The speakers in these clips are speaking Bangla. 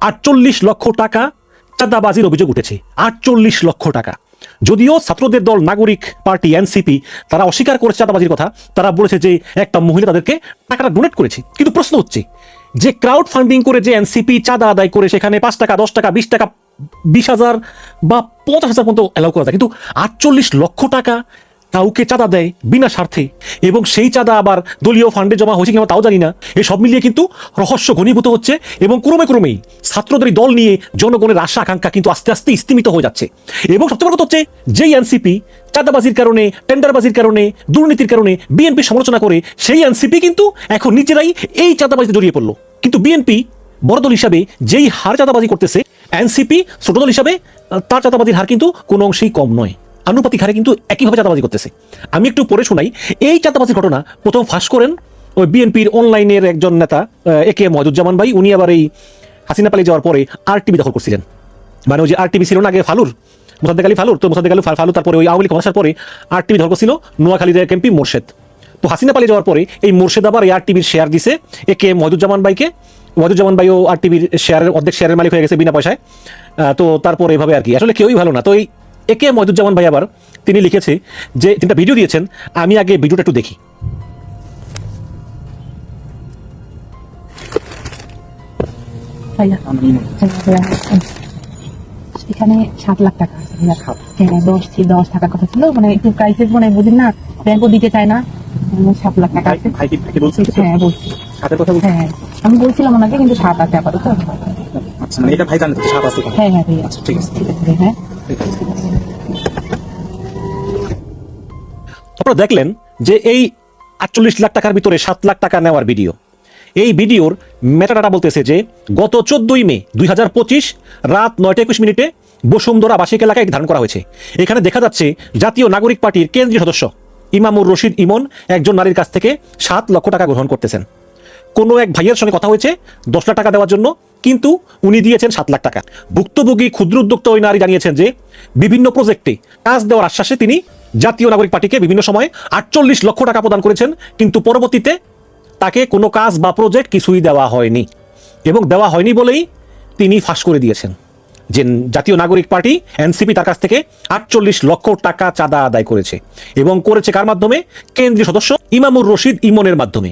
আটচল্লিশ লক্ষ টাকা চাঁদাবাজির অভিযোগ উঠেছে। আটচল্লিশ লক্ষ টাকা। যদিও ছাত্রদের দল নাগরিক পার্টি এনসিপি, তারা অস্বীকার করেছে চাঁদাবাজির কথা, তারা বলেছে যে একটা মহিলা তাদেরকে টাকাটা ডোনেট করেছে। কিন্তু প্রশ্ন হচ্ছে, যে ক্রাউড ফান্ডিং করে যে এনসিপি চাঁদা আদায় করে, সেখানে পাঁচ টাকা, দশ টাকা, বিশ টাকা, বিশ হাজার বা পঞ্চাশ হাজার পর্যন্ত অ্যালাউ করা যায়। কিন্তু আটচল্লিশ লক্ষ টাকা কাউকে চাঁদা দেয় বিনা স্বার্থে। এবং সেই চাঁদা আবার দলীয় ফান্ডে জমা হয়েছে কিনা তাও জানি না। এই সব মিলিয়ে কিন্তু রহস্য ঘনীভূত হচ্ছে এবং ক্রমে ক্রমেই ছাত্রদের দল নিয়ে জনগণের আশা আকাঙ্ক্ষা কিন্তু আস্তে আস্তে স্তিমিত হয়ে যাচ্ছে। এবং সবচেয়ে বড় কথা হচ্ছে যেই এনসিপি চাঁদাবাজির কারণে, টেন্ডারবাজির কারণে, দুর্নীতির কারণে বিএনপি সমালোচনা করে সেই এনসিপি কিন্তু এখন নিজেরাই এই চাঁদাবাজিতে জড়িয়ে পড়ল। কিন্তু বিএনপি বড় দল হিসাবে যেই হার চাঁদাবাজি করতেছে, এনসিপি ছোট দল হিসাবে তার চাঁদাবাজির হার কিন্তু কোনো অংশেই কম নয়। আনুপাতিক হারে কিন্তু একইভাবে চাঁদাবাজি করতেছে। আমি একটু পরে শোনাই, এই চাঁদাবাজির ঘটনা প্রথম ফাঁস করেন, ওই বিএনপির অনলাইনের একজন নেতা এ কে মজুজ্জামান ভাই, উনি আবার এই হাসিনা পালিয়ে যাওয়ার পরে আর টিভি দখল করছিলেন। মানে ওই যে আর টিভি ছিল না আগে ফালুর, মোসাদ্দেক আলী ফালুর, তো মোসাদ্দেক আলী ফালু তারপরে ওই আওয়ামী লীগ আসার পরে আর টিভি দখল করছিল নোয়াখালীর এক এমপি মোর্শেদ। তো হাসিনা পালিয়ে যাওয়ার পরে এই মোর্শেদ আবার এই আর টিভির শেয়ার দিছে এ কে মজুজ্জামান ভাইকে। মজুজ্জামান ভাইও আর টিভির শেয়ারের অর্ধেক শেয়ারের মালিক হয়ে গেছে বিনা পয়সায়। তো তারপর এভাবে আর কি। আসলে কেউই ভালো না। তো এই একে মজুজ্জামান ভাই আবার তিনি লিখেছে যে তিনটা ভিডিও দিয়েছেন আমি আগে ভিডিওটা একটু দেখি। এখানে সাত লাখ টাকা আছে হ্যাঁ দশ দশ টাকার কথা ছিল মানে একটু ক্রাইসিস মানে বুঝিন না ব্যাংকও দিতে চায় না সাত লাখ টাকা আছে? হ্যাঁ বলছি। কথা বলছেন? হ্যাঁ আমি বলছিলাম ওনাকে কিন্তু সাত আছে আপাতত। আচ্ছা মানে এটা ভাই জানেন তো সাত আছে হ্যাঁ হ্যাঁ আচ্ছা ঠিক আছে। ঠিক আছে হ্যাঁ আপনারা দেখলেন যে এই আটচল্লিশ লাখ টাকার ভিতরে সাত লাখ টাকা নেওয়ার ভিডিও। এই ভিডিওর মেটাডাটা বলতেছে যে গত চোদ্দই মে দুই হাজার পঁচিশ রাত নয়টা একুশ মিনিটে বসুন্ধরা আবাসিক এলাকায় ধারণ করা হয়েছে। এখানে দেখা যাচ্ছে জাতীয় নাগরিক পার্টির কেন্দ্রীয় সদস্য ইমামুর রশিদ ইমন একজন নারীর কাছ থেকে সাত লক্ষ টাকা গ্রহণ করতেছেন। কোনো এক ভাইয়ের সঙ্গে কথা হয়েছে দশ লাখ টাকা দেওয়ার জন্য, কিন্তু উনি দিয়েছেন সাত লাখ টাকা। ভুক্তভোগী ক্ষুদ্র উদ্যোক্তা ওই নারী জানিয়েছেন যে বিভিন্ন প্রজেক্টে কাজ দেওয়ার আশ্বাসে তিনি জাতীয় নাগরিক পার্টিকে বিভিন্ন সময় আটচল্লিশ লক্ষ টাকা প্রদান করেছেন, কিন্তু পরবর্তীতে তাকে কোনো কাজ বা প্রজেক্ট কিছুই দেওয়া হয়নি এবং দেওয়া হয়নি বলেই তিনি ফাঁস করে দিয়েছেন। যে জাতীয় নাগরিক পার্টি, এনসিপি তার কাছ থেকে আটচল্লিশ লক্ষ টাকা চাঁদা আদায় করেছে এবং করেছে কার মাধ্যমে? কেন্দ্রীয় সদস্য ইমামুর রশিদ ইমনের মাধ্যমে।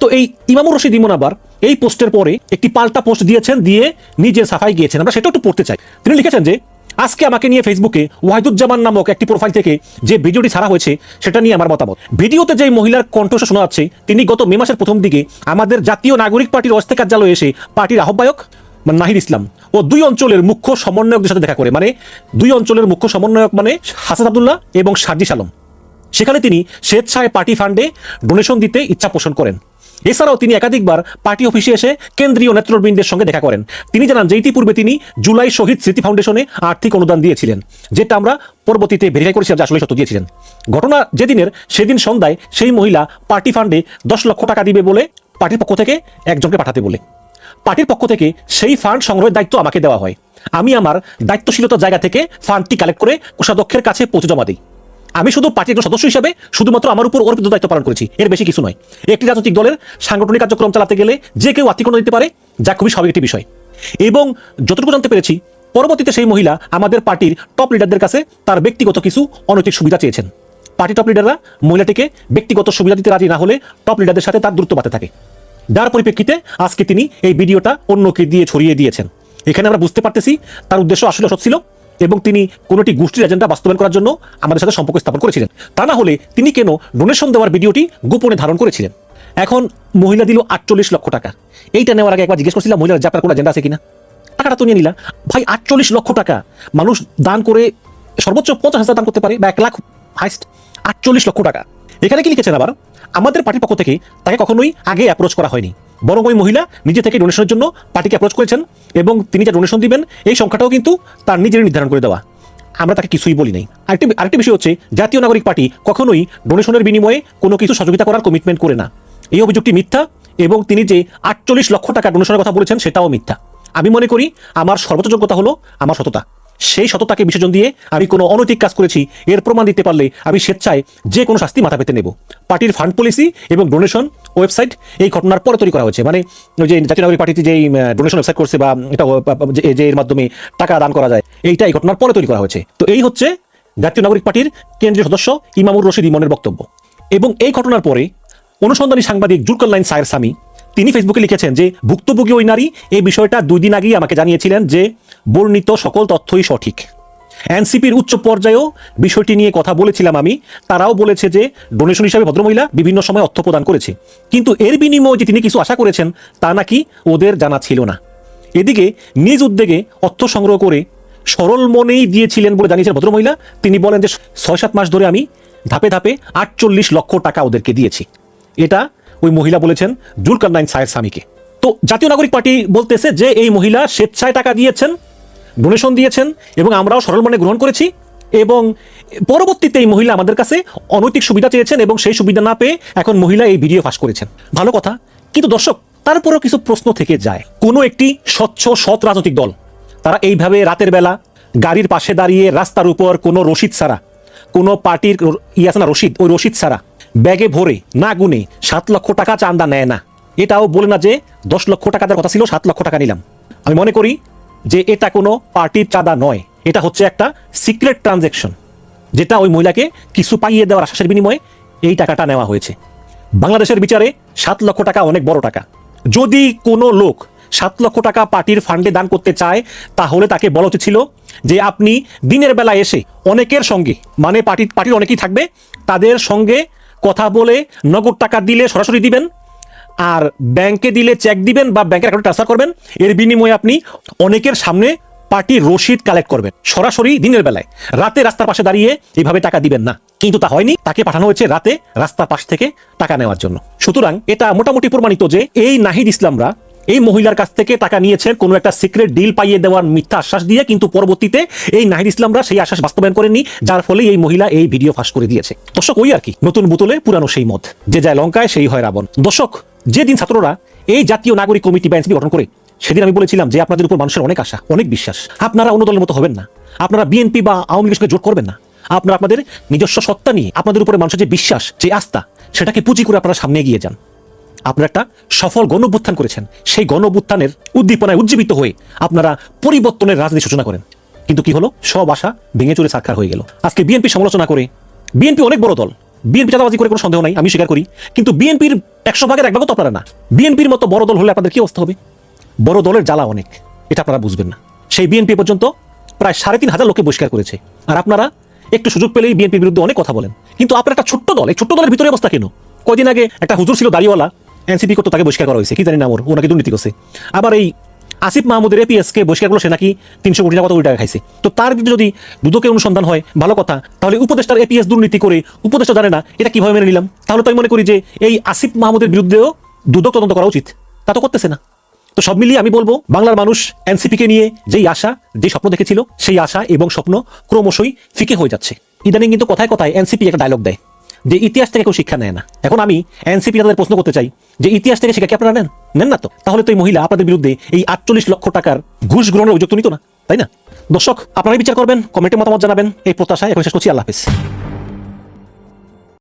তো এই ইমামুর রশিদ ইমন আবার এই পোস্টের পরে একটি পাল্টা পোস্ট দিয়েছেন, দিয়ে নিজে সাফাই গিয়েছেন। আমরা সেটা একটু পড়তে চাই। তিনি লিখেছেন যে আজকে আমাকে নিয়ে ফেসবুকে ওয়াহিদুজ্জামান নামক একটি প্রোফাইল থেকে যে ভিডিওটি ছাড়া হয়েছে, সেটা নিয়ে আমার মতামত। ভিডিওতে যে মহিলার কণ্ঠস্বর শোনা যাচ্ছে, তিনি গত মে মাসের প্রথম দিকে আমাদের জাতীয় নাগরিক পার্টির অস্থায়ী কার্যালয়ে এসে পার্টির আহ্বায়ক নাহিদ ইসলাম ও দুই অঞ্চলের মুখ্য সমন্বয়কদের সাথে দেখা করে মানে দুই অঞ্চলের মুখ্য সমন্বয়ক মানে হাসাদ আবদুল্লাহ এবং সার্জিস আলম। সেখানে তিনি স্বেচ্ছায় পার্টি ফান্ডে ডোনেশন দিতে ইচ্ছা পোষণ করেন। এছাড়াও তিনি একাধিকবার পার্টি অফিসে এসে কেন্দ্রীয় নেতৃবৃন্দের সঙ্গে দেখা করেন। তিনি জানান যে ইতিপূর্বে তিনি জুলাই শহীদ স্মৃতি ফাউন্ডেশনে আর্থিক অনুদান দিয়েছিলেন, যেটা আমরা পরবর্তীতে ভেরিফাই করেছিলাম যে আসলে সত্য দিয়েছিলেন। ঘটনা যেদিনের, সেদিন সন্ধ্যায় সেই মহিলা পার্টি ফান্ডে দশ লক্ষ টাকা দিবে বলে পার্টির পক্ষ থেকে একজনকে পাঠাতে বলে। পার্টির পক্ষ থেকে সেই ফান্ড সংগ্রহের দায়িত্ব আমাকে দেওয়া হয়। আমি আমার দায়িত্বশীলতার জায়গা থেকে ফান্ডটি কালেক্ট করে কোষাধ্যক্ষের কাছে পৌঁছে জমা দিই। আমি শুধু পার্টির একজন সদস্য হিসেবে শুধুমাত্র আমার উপর অর্পিত দায়িত্ব পালন করেছি। এর বেশি কিছু নয়। একটি রাজনৈতিক দলের সাংগঠনিক কার্যক্রম চালাতে গেলে যে কেউ অনুদান দিতে পারে, যা খুবই স্বাভাবিক একটি বিষয়। এবং যতটুকু জানতে পেরেছি, পরবর্তীতে সেই মহিলা আমাদের পার্টির টপ লিডারদের কাছে তার ব্যক্তিগত কিছু অনৈতিক সুবিধা চেয়েছেন। পার্টি টপ লিডাররা মহিলাটিকে ব্যক্তিগত সুবিধা দিতে রাজি না হলে টপ লিডারদের সাথে তার দূরত্ব বাড়তে থাকে। যার পরিপ্রেক্ষিতে আজকে তিনি এই ভিডিওটা অন্যকে দিয়ে ছড়িয়ে দিয়েছেন। এখানে আমরা বুঝতে পারতেছি তার উদ্দেশ্য আসলে অসৎ ছিল এবং তিনি কোনোটি গোষ্ঠীর এজেন্ডা বাস্তবায়ন করার জন্য আমাদের সাথে সম্পর্ক স্থাপন করেছিলেন। তা না হলে তিনি কেন ডোনেশন দেওয়ার ভিডিওটি গোপনে ধারণ করেছিলেন? এখন মহিলা দিল আটচল্লিশ লক্ষ টাকা। এইটা নেওয়ার আগে একবার জিজ্ঞেস করছিলাম, মহিলার যে আপনার কোনো এজেন্ডা আছে কিনা? টাকাটা তো নিয়ে নিলা ভাই, আটচল্লিশ লক্ষ টাকা। মানুষ দান করে সর্বোচ্চ পঞ্চাশ হাজার দান করতে পারে বা এক লাখ হাইস্ট আটচল্লিশ লক্ষ টাকা। এখানে কি লিখেছেন আবার? আমাদের পার্টির পক্ষ থেকে তাকে কখনোই আগে অ্যাপ্রোচ করা হয়নি। বরং ওই মহিলা নিজে থেকে ডোনেশনের জন্য পার্টিকে অ্যাপ্রোচ করেছেন এবং তিনি যা ডোনেশন দিবেন, এই সংখ্যাটাও কিন্তু তার নিজেরই নির্ধারণ করে দেওয়া। আমরা তাকে কিছুই বলি নাই। আরেকটি আরেকটি বিষয় হচ্ছে, জাতীয় নাগরিক পার্টি কখনোই ডোনেশনের বিনিময়ে কোনো কিছু সহযোগিতা করার কমিটমেন্ট করে না। এই অভিযোগটি মিথ্যা এবং তিনি যে আটচল্লিশ লক্ষ টাকা ডোনেশনের কথা বলেছেন, সেটাও মিথ্যা। আমি মনে করি, আমার সর্বোচ্চ যোগ্যতা হলো আমার সততা। সেই সততাকে বিসর্জন দিয়ে আমি কোনো অনৈতিক কাজ করেছি, এর প্রমাণ দিতে পারলে আমি স্বেচ্ছায় যে কোনো শাস্তি মাথা পেতে নেব। পার্টির ফান্ড পলিসি এবং ডোনেশন ওয়েবসাইট এই ঘটনার পরে তৈরি করা হয়েছে। মানে ওই যে জাতীয় নাগরিক পার্টিতে যেই ডোনেশন ওয়েবসাইট করছে বা এটা যে- যে এর মাধ্যমে টাকা দান করা যায়, এইটা এই ঘটনার পরে তৈরি করা হয়েছে। তো এই হচ্ছে জাতীয় নাগরিক পার্টির কেন্দ্রীয় সদস্য ইমামুর রশিদ ইমনের বক্তব্য। এবং এই ঘটনার পরে অনুসন্ধানী সাংবাদিক জুলকাল্লাইন সায়ের সামি তিনি ফেসবুকে লিখেছেন যে, ভুক্তভোগী ওই নারী এই বিষয়টা দুই দিন আগেই আমাকে জানিয়েছিলেন যে বর্ণিত সকল তথ্যই সঠিক। এনসিপির উচ্চ পর্যায়েও বিষয়টি নিয়ে কথা বলেছিলাম আমি। তারাও বলেছে যে ডোনেশন হিসাবে ভদ্রমহিলা বিভিন্ন সময় অর্থ প্রদান করেছে। কিন্তু এর বিনিময়ে যে তিনি কিছু আশা করেছেন, তা নাকি ওদের জানা ছিল না। এদিকে নিজ উদ্যোগে অর্থ সংগ্রহ করে সরল মনেই দিয়েছিলেন বলে জানিয়েছেন ভদ্রমহিলা। তিনি বলেন যে ছয় সাত মাস ধরে আমি ধাপে ধাপে আটচল্লিশ লক্ষ টাকা ওদেরকে দিয়েছি। এটা ওই মহিলা বলেছেন জুলকান্নাইন সায়ের স্বামীকে। তো জাতীয় নাগরিক পার্টি বলতেছে যে, এই মহিলা স্বেচ্ছায় টাকা দিয়েছেন ডোনেশন দিয়েছেন এবং আমরাও সরল মনে গ্রহণ করেছি এবং পরবর্তীতে এই মহিলা আমাদের কাছে অনৈতিক সুবিধা চেয়েছেন এবং সেই সুবিধা না পেয়ে এখন মহিলা এই ভিডিও ফাঁস করেছেন। ভালো কথা। কিন্তু দর্শক, তারপরেও কিছু প্রশ্ন থেকে যায়। কোনো একটি স্বচ্ছ, সৎ রাজনৈতিক দল, তারা এইভাবে রাতের বেলা গাড়ির পাশে দাঁড়িয়ে রাস্তার উপর কোনো রসিদ ছাড়া, কোনো পার্টির ই আছে না রসিদ ওই রসিদ ছাড়া, ব্যাগে ভরে, না গুনে সাত লক্ষ টাকা চান্দা নেয় না। এটাও বলে না যে দশ লক্ষ টাকা দেওয়ার কথা ছিল, সাত লক্ষ টাকা নিলাম। আমি মনে করি যে এটা কোনো পার্টির চাঁদা নয়, এটা হচ্ছে একটা সিক্রেট ট্রানজ্যাকশন যেটা ওই মহিলাকে কিছু পাইয়ে দেওয়ার আশ্বাসের বিনিময়ে এই টাকাটা নেওয়া হয়েছে। বাংলাদেশের বিচারে সাত লক্ষ টাকা অনেক বড় টাকা। যদি কোনো লোক সাত লক্ষ টাকা পার্টির ফান্ডে দান করতে চায়, তাহলে তাকে বলা উচিত ছিল যে আপনি দিনের বেলা এসে অনেকের সঙ্গে মানে পার্টির পার্টির অনেকেই থাকবে, তাদের সঙ্গে কথা বলে নগদ টাকা দিলে সরাসরি দিবেন আর ব্যাংকে দিলে চেক দিবেন বা ব্যাংকের অ্যাকাউন্টে ট্রান্সফার করবেন, এর বিনিময়ে আপনি অনেকের সামনে পার্টির রসিদ কালেক্ট করবেন, সরাসরি দিনের বেলায়। রাতে রাস্তার পাশে দাঁড়িয়ে এইভাবে টাকা দিবেন না। কিন্তু তা হয়নি, তাকে পাঠানো হয়েছে রাতে রাস্তার পাশ থেকে টাকা নেওয়ার জন্য। সুতরাং এটা মোটামুটি প্রমাণিত যে এই নাহিদ ইসলামরা এই মহিলার কাছ থেকে টাকা নিয়েছেন কোনো একটা সিক্রেট ডিল পাইয়ে দেওয়ার মিথ্যা আশ্বাস দিয়ে, কিন্তু পরবর্তীতে এই নাহিদ ইসলামরা সেই আশ্বাস বাস্তবায়ন করেননি, যার ফলে এই মহিলা এই ভিডিও ফাঁস করে দিয়েছে। দর্শক, ওই আর কি, নতুন বোতলে পুরানো সেই মদ, যে যায় লঙ্কায় সেই হয় রাবণ। দর্শক, যেদিন ছাত্ররা এই জাতীয় নাগরিক কমিটি বা এনসিপি গঠন করে, সেদিন আমি বলেছিলাম যে আপনাদের উপর মানুষের অনেক আশা, অনেক বিশ্বাস। আপনারা অন্য দলের মতো হবেন না। আপনারা বিএনপি বা আওয়ামী লীগের সঙ্গে জোট করবেন না। আপনারা আপনাদের নিজস্ব সত্তা নিয়ে, আপনাদের উপরে মানুষের যে বিশ্বাস, যে আস্থা, সেটাকে পুঁজি করে আপনারা সামনে এগিয়ে যান। আপনারা একটা সফল গণ করেছেন। সেই গণ উদ্দীপনায় উজ্জীবিত হয়ে আপনারা পরিবর্তনের রাজনীতি সূচনা করেন। কিন্তু কি হলো? সব আশা ভেঙে চলে সাক্ষার হয়ে গেল। আজকে বিএনপি সমালোচনা করে, বিএনপি অনেক বড় দল, বিএনপি চাঁদাবাজি করে কোনো সন্দেহ নাই, আমি স্বীকার করি। কিন্তু বিএনপির একশো ভাগের এক তো আপনারা না। বিএনপির মতো বড় দল হলে আপনাদের কি অবস্থা হবে? বড় দলের জ্বালা অনেক, এটা আপনারা বুঝবেন না। সেই বিএনপি পর্যন্ত প্রায় সাড়ে তিন হাজার লোককে বহিষ্কার করেছে। আর আপনারা একটু সুযোগ পেলেই বিএনপির বিরুদ্ধে অনেক কথা বলেন। কিন্তু আপনার একটা ছোট্ট দল, এই ছোট্ট দলের ভিতরে অবস্থা কেন? কয়দিন আগে একটা হুজুর ছিল দাড়িওয়ালা এনসিপি করতো তাকে বহিষ্কার করা হয়েছে? কি জানি না ওর। ও নাকি দুর্নীতি করছে। আবার এই আসিফ মাহমুদের এপিএস কে বহিষ্কার করল, সে নাকি তিনশো কোটি টাকা কত কোটি টাকা খাইছে। তো তার বিরুদ্ধে যদি দুদকের অনুসন্ধান হয়, ভালো কথা, তাহলে উপদেষ্টার এপিএস দুর্নীতি করে উপদেষ্টা জানে না, এটা কীভাবে মেনে নিলাম? তাহলে তো আমি মনে করি যে এই আসিফ মাহমুদের বিরুদ্ধেও দুদক তদন্ত করা উচিত। তা তো করতেছে না। তো সব মিলিয়ে আমি বলব, বাংলার মানুষ এনসিপিকে নিয়ে যেই আশা, যে স্বপ্ন দেখেছিল, সেই আশা এবং স্বপ্ন ক্রমশই ফিকে হয়ে যাচ্ছে। ইদানিং কিন্তু কথায় কথায় এনসিপি একটা ডায়লগ দেয়। যে ইতিহাস থেকে কেউ শিক্ষা নেয় না। এখন আমি এনসিপি তাদের প্রশ্ন করতে চাই, যে ইতিহাস থেকে শিক্ষা কি আপনারা নেন? নেন না তো? তাহলে তো এই মহিলা আপনাদের বিরুদ্ধে এই আটচল্লিশ লক্ষ টাকার ঘুষ গ্রহণের অভিযোগ তো নিত না, তাই না? দর্শক, আপনারাই বিচার করবেন, কমেন্টে মতামত জানাবেন, এই প্রত্যাশায় এখন শেষ করছি, আল্লাহ হাফিজ।